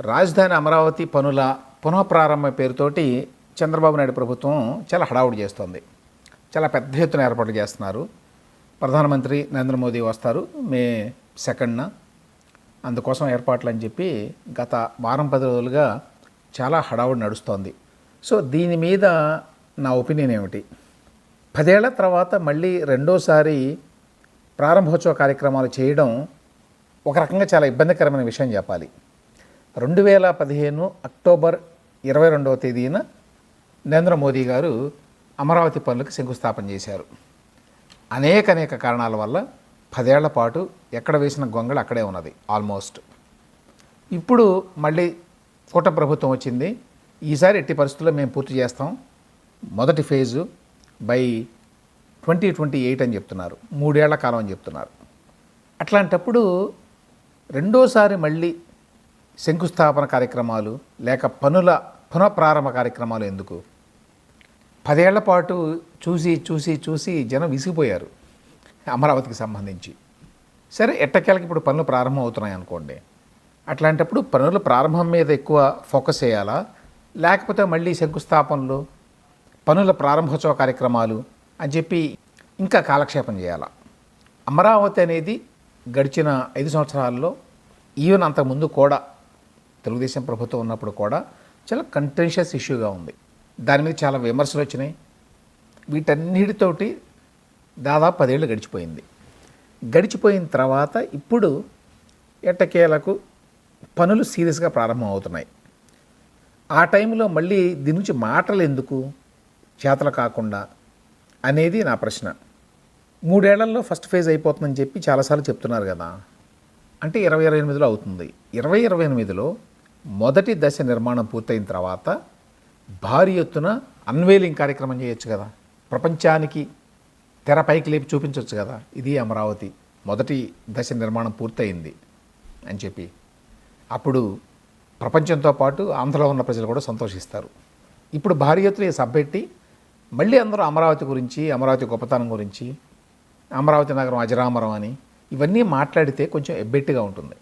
రాజధాని అమరావతి పనుల పునఃప్రారంభ పేరుతోటి చంద్రబాబు నాయుడు ప్రభుత్వం చాలా హడావుడి చేస్తోంది. చాలా పెద్ద ఎత్తున ఏర్పాట్లు చేస్తున్నారు. ప్రధానమంత్రి నరేంద్ర మోదీ వస్తారు. మే సెకండ్న అందుకోసం ఏర్పాట్లు అని చెప్పి గత వారం పది రోజులుగా చాలా హడావుడి నడుస్తోంది. సో దీని మీద నా ఒపీనియన్ ఏమిటి? పదేళ్ళ తర్వాత మళ్ళీ రెండోసారి ప్రారంభోత్సవ కార్యక్రమాలు చేయడం ఒక రకంగా చాలా ఇబ్బందికరమైన విషయం చెప్పాలి. రెండు వేల పదిహేను అక్టోబర్ ఇరవై రెండవ తేదీన నరేంద్ర మోదీ గారు అమరావతి పనులకు శంకుస్థాపన చేశారు. అనేక అనేక కారణాల వల్ల పదేళ్ళ పాటు ఎక్కడ వేసిన గొంగళి అక్కడే ఉన్నది ఆల్మోస్ట్. ఇప్పుడు మళ్ళీ కూట ప్రభుత్వం వచ్చింది. ఈసారి ఎట్టి పరిస్థితుల్లో మేము పూర్తి చేస్తాం. మొదటి phase by twenty twenty eight అని చెప్తున్నారు. మూడేళ్ళ కాలం అని చెప్తున్నారు. అట్లాంటప్పుడు రెండోసారి మళ్ళీ శంకుస్థాపన కార్యక్రమాలు లేక పనుల పునఃప్రారంభ కార్యక్రమాలు ఎందుకు? పదేళ్ళ పాటు చూసి చూసి చూసి జనం విసిగిపోయారు అమరావతికి సంబంధించి. సరే ఎట్టకేలకి ఇప్పుడు పనులు ప్రారంభం అవుతున్నాయి అనుకోండి. అట్లాంటప్పుడు పనుల ప్రారంభం మీద ఎక్కువ ఫోకస్ చేయాలా? లేకపోతే మళ్ళీ శంకుస్థాపనలు పనుల ప్రారంభోత్సవ కార్యక్రమాలు అని చెప్పి ఇంకా కాలక్షేపం చేయాలా? అమరావతి అనేది గడిచిన ఐదు సంవత్సరాల్లో ఈవెన్ అంతకుముందు కూడా తెలుగుదేశం ప్రభుత్వం ఉన్నప్పుడు కూడా చాలా కంటెన్షియస్ ఇష్యూగా ఉంది. దాని మీద చాలా విమర్శలు వచ్చినాయి. వీటన్నిటితోటి దాదాపు పదేళ్ళు గడిచిపోయింది. గడిచిపోయిన తర్వాత ఇప్పుడు ఎట్టకేలకు పనులు సీరియస్గా ప్రారంభం అవుతున్నాయి. ఆ టైంలో మళ్ళీ దీని నుంచి మాటలు ఎందుకు? చేతలు కాకుండా అనేది నా ప్రశ్న. మూడేళ్ళలో ఫస్ట్ ఫేజ్ అయిపోతుందని చెప్పి చాలాసార్లు చెప్తున్నారు కదా. అంటే ఇరవై ఇరవై ఎనిమిదిలో అవుతుంది. ఇరవై ఇరవై ఎనిమిదిలో మొదటి దశ నిర్మాణం పూర్తయిన తర్వాత భారీ ఎత్తున అన్వేలింగ్ కార్యక్రమం చేయొచ్చు కదా. ప్రపంచానికి తెర పైకి లేపి చూపించవచ్చు కదా. ఇది అమరావతి. మొదటి దశ నిర్మాణం పూర్తయింది అని చెప్పి. అప్పుడు ప్రపంచంతో పాటు ఆంధ్రలో ఉన్న ప్రజలు కూడా సంతోషిస్తారు. ఇప్పుడు భారీ ఎత్తున సబ్బెట్టి మళ్ళీ అందరూ అమరావతి గురించి అమరావతి గొప్పతనం గురించి అమరావతి నగరం అజరామరం అని ఇవన్నీ మాట్లాడితే కొంచెం ఎబ్బెట్టుగా ఉంటుంది.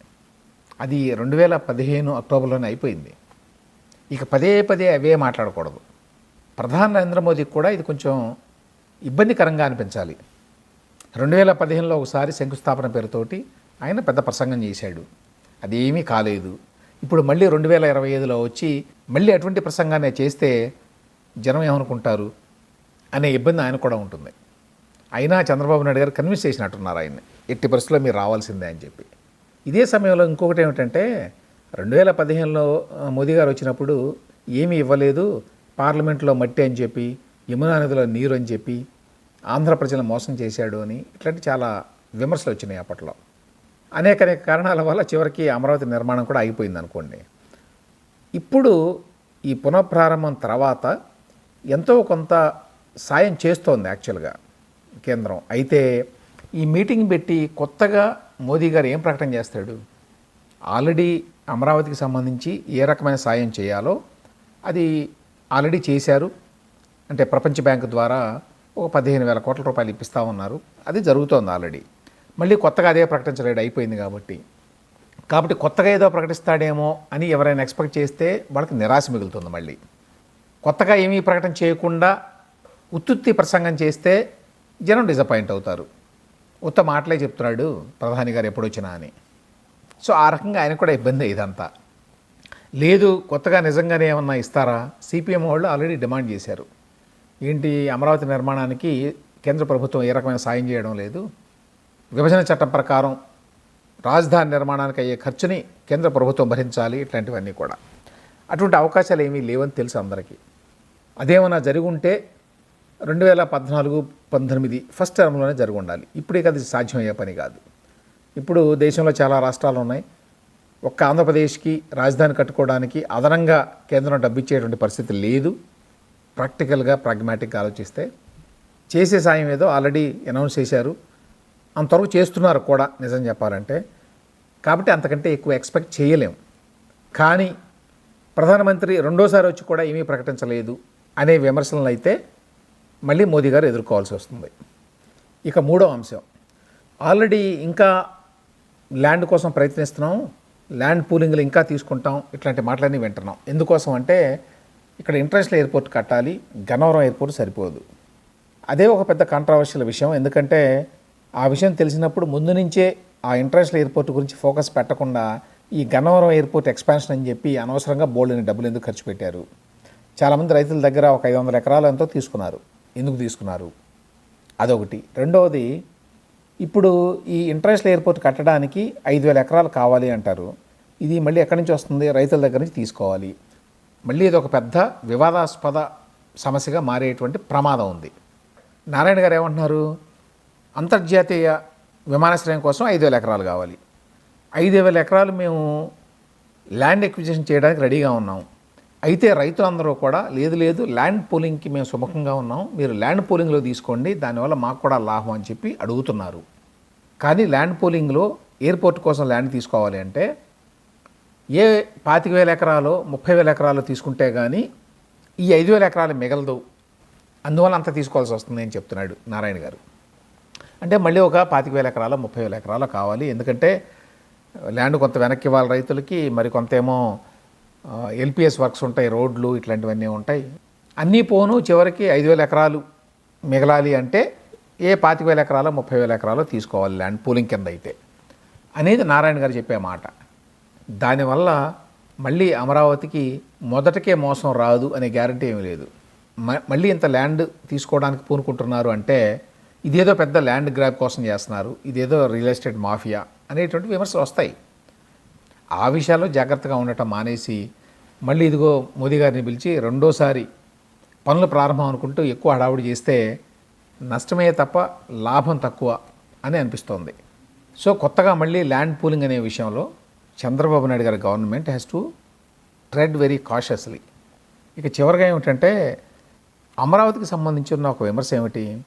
అది రెండు వేల పదిహేను అక్టోబర్లోనే అయిపోయింది. ఇక పదే పదే అవే మాట్లాడకూడదు. ప్రధాని నరేంద్ర మోదీకి కూడా ఇది కొంచెం ఇబ్బందికరంగా అనిపించాలి. రెండు వేల పదిహేనులో ఒకసారి శంకుస్థాపన పేరుతోటి ఆయన పెద్ద ప్రసంగం చేశాడు. అదేమీ కాలేదు. ఇప్పుడు మళ్ళీ రెండు వేల ఇరవై ఐదులో వచ్చి మళ్ళీ అటువంటి ప్రసంగాన్ని చేస్తే జనం ఏమనుకుంటారు? అనే ఇబ్బంది ఆయన కూడా ఉంటుంది. అయినా చంద్రబాబు నాయుడు గారు కన్విన్స్ చేసినట్టున్నారు ఆయన్ని. ఎట్టి పరిస్థితుల్లో మీరు రావాల్సిందే అని చెప్పి. ఇదే సమయంలో ఇంకొకటి ఏమిటంటే రెండు వేల పదిహేనులో మోదీ గారు వచ్చినప్పుడు ఏమీ ఇవ్వలేదు పార్లమెంట్లో మట్టి అని చెప్పి యమునా నదిలో నీరు అని చెప్పి ఆంధ్ర ప్రజలను మోసం చేశాడు అని ఇట్లాంటి చాలా విమర్శలు వచ్చినాయి అప్పట్లో. అనేక అనేక కారణాల వల్ల చివరికి అమరావతి నిర్మాణం కూడా ఆగిపోయింది అనుకోండి. ఇప్పుడు ఈ పునఃప్రారంభం తర్వాత ఎంతో కొంత సాయం చేస్తోంది యాక్చువల్గా కేంద్రం. అయితే ఈ మీటింగ్ పెట్టి కొత్తగా మోదీ గారు ఏం ప్రకటన చేస్తాడు? ఆల్రెడీ అమరావతికి సంబంధించి ఏ రకమైన సాయం చేయాలో అది ఆల్రెడీ చేశారు. అంటే ప్రపంచ బ్యాంకు ద్వారా ఒక పదిహేను వేల కోట్ల రూపాయలు ఇప్పిస్తూ ఉన్నారు. అది జరుగుతోంది ఆల్రెడీ. మళ్ళీ కొత్తగా అదే ప్రకటించలేడు అయిపోయింది కాబట్టి. కాబట్టి కొత్తగా ఏదో ప్రకటిస్తాడేమో అని ఎవరైనా ఎక్స్పెక్ట్ చేస్తే వాళ్ళకి నిరాశ మిగులుతుంది మళ్ళీ. కొత్తగా ఏమీ ప్రకటన చేయకుండా ఉత్తుత్తి ప్రసంగం చేస్తే జనం డిసప్పాయింట్ అవుతారు. ఉత్త మాటలే చెప్తున్నాడు ప్రధాని గారు ఎప్పుడు వచ్చినా అని. సో ఆ రకంగా ఆయన కూడా ఇబ్బంది ఇదంతా. లేదు కొత్తగా నిజంగానే ఏమన్నా ఇస్తారా? సిపిఎం వాళ్ళు ఆల్రెడీ డిమాండ్ చేశారు. ఏంటి అమరావతి నిర్మాణానికి కేంద్ర ప్రభుత్వం ఏ రకమైన సాయం చేయడం లేదు? విభజన చట్టం ప్రకారం రాజధాని నిర్మాణానికి అయ్యే ఖర్చుని కేంద్ర ప్రభుత్వం భరించాలి ఇట్లాంటివన్నీ కూడా. అటువంటి అవకాశాలు ఏమీ లేవని తెలుసు అందరికీ. అదేమన్నా జరిగి ఉంటే రెండు వేల పద్నాలుగు పంతొమ్మిది ఫస్ట్ టర్మ్లోనే జరిగి ఉండాలి. ఇప్పుడే కదా సాధ్యమయ్యే పని కాదు. ఇప్పుడు దేశంలో చాలా రాష్ట్రాలు ఉన్నాయి. ఒక్క ఆంధ్రప్రదేశ్కి రాజధాని కట్టుకోవడానికి అదనంగా కేంద్రం డబ్బు ఇచ్చేటువంటి పరిస్థితి లేదు. ప్రాక్టికల్గా ప్రాగ్మాటిక్గా ఆలోచిస్తే చేసే సాయం ఏదో ఆల్రెడీ అనౌన్స్ చేశారు. అంతవరకు చేస్తున్నారు కూడా నిజం చెప్పాలంటే. కాబట్టి అంతకంటే ఎక్కువ ఎక్స్పెక్ట్ చేయలేము కానీ ప్రధానమంత్రి రెండోసారి వచ్చి కూడా ఏమీ ప్రకటించలేదు అనే విమర్శలను అయితే మళ్ళీ మోదీ గారు ఎదుర్కోవాల్సి వస్తుంది. ఇక మూడో అంశం. ఆల్రెడీ ఇంకా ల్యాండ్ కోసం ప్రయత్నిస్తున్నాం ల్యాండ్ పూలింగ్లు ఇంకా తీసుకుంటాం ఇట్లాంటి మాటలన్నీ వింటున్నాం. ఎందుకోసం అంటే ఇక్కడ ఇంటర్నేషనల్ ఎయిర్పోర్ట్ కట్టాలి గన్నవరం ఎయిర్పోర్ట్ సరిపోదు. అదే ఒక పెద్ద కాంట్రవర్షియల్ విషయం. ఎందుకంటే ఆ విషయం తెలిసినప్పుడు ముందు నుంచే ఆ ఇంటర్నేషనల్ ఎయిర్పోర్ట్ గురించి ఫోకస్ పెట్టకుండా ఈ గన్నవరం ఎయిర్పోర్ట్ ఎక్స్పాన్షన్ అని చెప్పి అనవసరంగా బోల్డ్ని డబ్బులు ఎందుకు ఖర్చు పెట్టారు? చాలామంది రైతుల దగ్గర ఒక ఐదు వందల ఎకరాలు ఎంతో తీసుకున్నారు. ఎందుకు తీసుకున్నారు? అదొకటి. రెండవది ఇప్పుడు ఈ ఇంటర్నేషనల్ ఎయిర్పోర్ట్ కట్టడానికి ఐదు వేల ఎకరాలు కావాలి అంటారు. ఇది మళ్ళీ ఎక్కడి నుంచి వస్తుంది? రైతుల దగ్గర నుంచి తీసుకోవాలి. మళ్ళీ ఇది ఒక పెద్ద వివాదాస్పద సమస్యగా మారేటువంటి ప్రమాదం ఉంది. నారాయణ గారు ఏమంటున్నారు? అంతర్జాతీయ విమానాశ్రయం కోసం ఐదు వేల ఎకరాలు కావాలి. ఐదు వేల ఎకరాలు మేము ల్యాండ్ ఎక్విజిషన్ చేయడానికి రెడీగా ఉన్నాం. అయితే రైతులందరూ కూడా లేదు లేదు ల్యాండ్ పోలింగ్కి మేము సుముఖంగా ఉన్నాం. మీరు ల్యాండ్ పోలింగ్లో తీసుకోండి దానివల్ల మాకు కూడా లాభం అని చెప్పి అడుగుతున్నారు. కానీ ల్యాండ్ పోలింగ్లో ఎయిర్పోర్ట్ కోసం ల్యాండ్ తీసుకోవాలి అంటే ఏ పాతిక వేల ఎకరాలు ముప్పై వేల ఎకరాలు తీసుకుంటే కానీ ఈ ఐదు వేల ఎకరాలు మిగలదు. అందువల్ల అంత తీసుకోవాల్సి వస్తుంది అని చెప్తున్నాడు నారాయణ గారు. అంటే మళ్ళీ ఒక పాతిక వేల ఎకరాలు ముప్పై వేల ఎకరాలు కావాలి. ఎందుకంటే ల్యాండ్ కొంత వెనక్కి ఇవ్వాలి రైతులకి మరి కొంత ఏమో ఎల్పిఎస్ వర్క్స్ ఉంటాయి రోడ్లు ఇట్లాంటివన్నీ ఉంటాయి. అన్నీ పోను చివరికి ఐదు వేల ఎకరాలు మిగలాలి అంటే ఏ పాతిక వేల ఎకరాలు ముప్పై వేల ఎకరాలు తీసుకోవాలి ల్యాండ్ పూలింగ్ కింద అయితే. అనేది నారాయణ గారు చెప్పే మాట. దానివల్ల మళ్ళీ అమరావతికి మొదటకే మోసం రాదు అనే గ్యారంటీ ఏమీ లేదు. మ- మళ్ళీ ఇంత ల్యాండ్ తీసుకోవడానికి పూనుకుంటున్నారు అంటే ఇదేదో పెద్ద ల్యాండ్ గ్రాబ్ కోసం చేస్తున్నారు ఇదేదో రియల్ ఎస్టేట్ మాఫియా అనేటువంటి విమర్శలు వస్తాయి. ఆ విషయాల్లో జాగ్రత్తగా ఉండటం మానేసి మళ్ళీ ఇదిగో మోదీ గారిని పిలిచి రెండోసారి పనులు ప్రారంభం అనుకుంటూ ఎక్కువ హడావుడి చేస్తే నష్టమే తప్ప లాభం తక్కువ అని అనిపిస్తోంది. సో కొత్తగా మళ్ళీ ల్యాండ్ పూలింగ్ అనే విషయంలో చంద్రబాబు నాయుడు గారి government has to tread very cautiously ఇక చివరిగా ఏమిటంటే అమరావతికి సంబంధించిన ఒక విమర్శ ఏమిటి?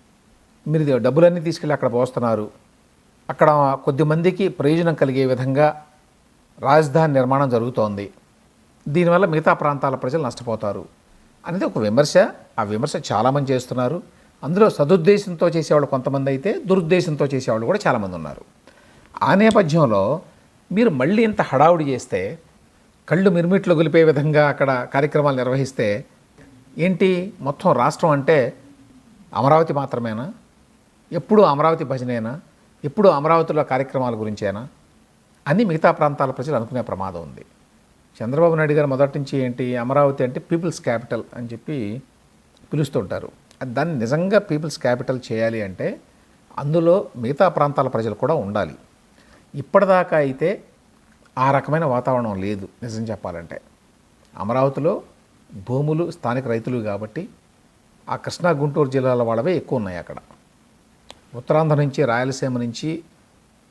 మీరు డబ్బులన్నీ తీసుకెళ్ళి అక్కడ పోస్తున్నారు. అక్కడ కొద్దిమందికి ప్రయోజనం కలిగే విధంగా రాజధాని నిర్మాణం జరుగుతోంది. దీనివల్ల మిగతా ప్రాంతాల ప్రజలు నష్టపోతారు. అనేది ఒక విమర్శ. ఆ విమర్శ చాలామంది చేస్తున్నారు. అందులో సదుద్దేశంతో చేసేవాళ్ళు కొంతమంది అయితే దురుద్దేశంతో చేసేవాళ్ళు కూడా చాలామంది ఉన్నారు. ఆ నేపథ్యంలో మీరు మళ్ళీ ఇంత హడావుడి చేస్తే కళ్ళు మిరుమిట్లు గొలిపే విధంగా అక్కడ కార్యక్రమాలు నిర్వహిస్తే ఏంటి? మొత్తం రాష్ట్రం అంటే అమరావతి మాత్రమేనా? ఎప్పుడు అమరావతి భజనేనా? ఎప్పుడు అమరావతిలో కార్యక్రమాల గురించేనా? అని మిగతా ప్రాంతాల ప్రజలు అనుకునే ప్రమాదం ఉంది. చంద్రబాబు నాయుడు గారు మొదటి నుంచి ఏంటి అమరావతి అంటే పీపుల్స్ క్యాపిటల్ అని చెప్పి పిలుస్తుంటారు దాన్ని నిజంగా పీపుల్స్ క్యాపిటల్ చేయాలి అంటే అందులో మిగతా ప్రాంతాల ప్రజలు కూడా ఉండాలి. ఇప్పటిదాకా అయితే ఆ రకమైన వాతావరణం లేదు నిజం చెప్పాలంటే. అమరావతిలో భూములు స్థానిక రైతులు కాబట్టి ఆ కృష్ణా గుంటూరు జిల్లాల వాళ్ళవే ఎక్కువ ఉన్నాయి అక్కడ. ఉత్తరాంధ్ర నుంచి రాయలసీమ నుంచి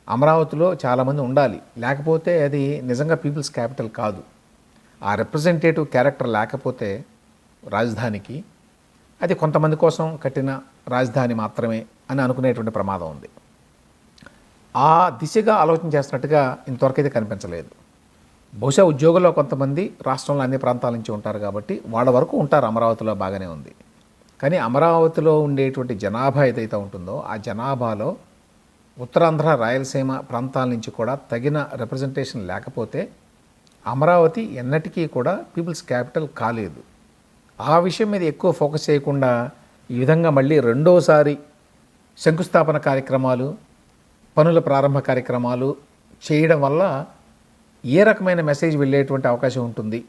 అమరావతిలో చాలామంది ఉండాలి. లేకపోతే అది నిజంగా పీపుల్స్ క్యాపిటల్ కాదు. ఆ రిప్రజెంటేటివ్ క్యారెక్టర్ లేకపోతే రాజధానికి అది కొంతమంది కోసం కట్టిన రాజధాని మాత్రమే అని అనుకునేటువంటి ప్రమాదం ఉంది. ఆ దిశగా ఆలోచన చేస్తున్నట్టుగా ఇంతవరకైతే కనిపించలేదు. బహుశా ఉద్యోగుల్లో కొంతమంది రాష్ట్రంలో అన్ని ప్రాంతాల నుంచి ఉంటారు కాబట్టి వాళ్ళ వరకు ఉంటారు అమరావతిలో బాగానే ఉంది. కానీ అమరావతిలో ఉండేటువంటి జనాభా ఏదైతే ఉంటుందో ఆ జనాభాలో ఉత్తరాంధ్ర రాయలసీమ ప్రాంతాల నుంచి కూడా తగిన రిప్రజెంటేషన్ లేకపోతే అమరావతి ఎన్నటికీ కూడా పీపుల్స్ క్యాపిటల్ కాలేదు. ఆ విషయం మీద ఎక్కువ ఫోకస్ చేయకుండా ఈ విధంగా మళ్ళీ రెండోసారి శంకుస్థాపన కార్యక్రమాలు పనుల ప్రారంభ కార్యక్రమాలు చేయడం వల్ల ఏ రకమైన మెసేజ్ వెళ్ళేటువంటి అవకాశం ఉంటుంది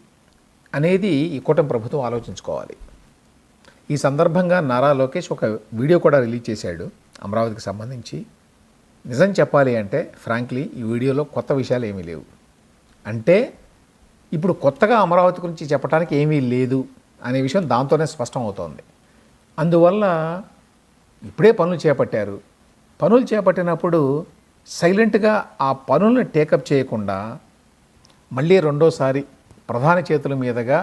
అనేది ఈ కూటమి ప్రభుత్వం ఆలోచించుకోవాలి. ఈ సందర్భంగా నారా లోకేష్ ఒక వీడియో కూడా రిలీజ్ చేశాడు అమరావతికి సంబంధించి. నిజం చెప్పాలి అంటే ఫ్రాంక్లీ ఈ వీడియోలో కొత్త విషయాలు ఏమీ లేవు. అంటే ఇప్పుడు కొత్తగా అమరావతి గురించి చెప్పడానికి ఏమీ లేదు అనే విషయం దాంతోనే స్పష్టం అవుతోంది. అందువల్ల ఇప్పుడే పనులు చేపట్టారు. పనులు చేపట్టినప్పుడు సైలెంట్గా ఆ పనులను టేకప్ చేయకుండా మళ్ళీ రెండోసారి ప్రధాన చేతుల మీదుగా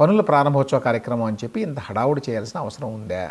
పనుల ప్రారంభోత్సవ కార్యక్రమం అని చెప్పి ఇంత హడావుడి చేయాల్సిన అవసరం ఉందా?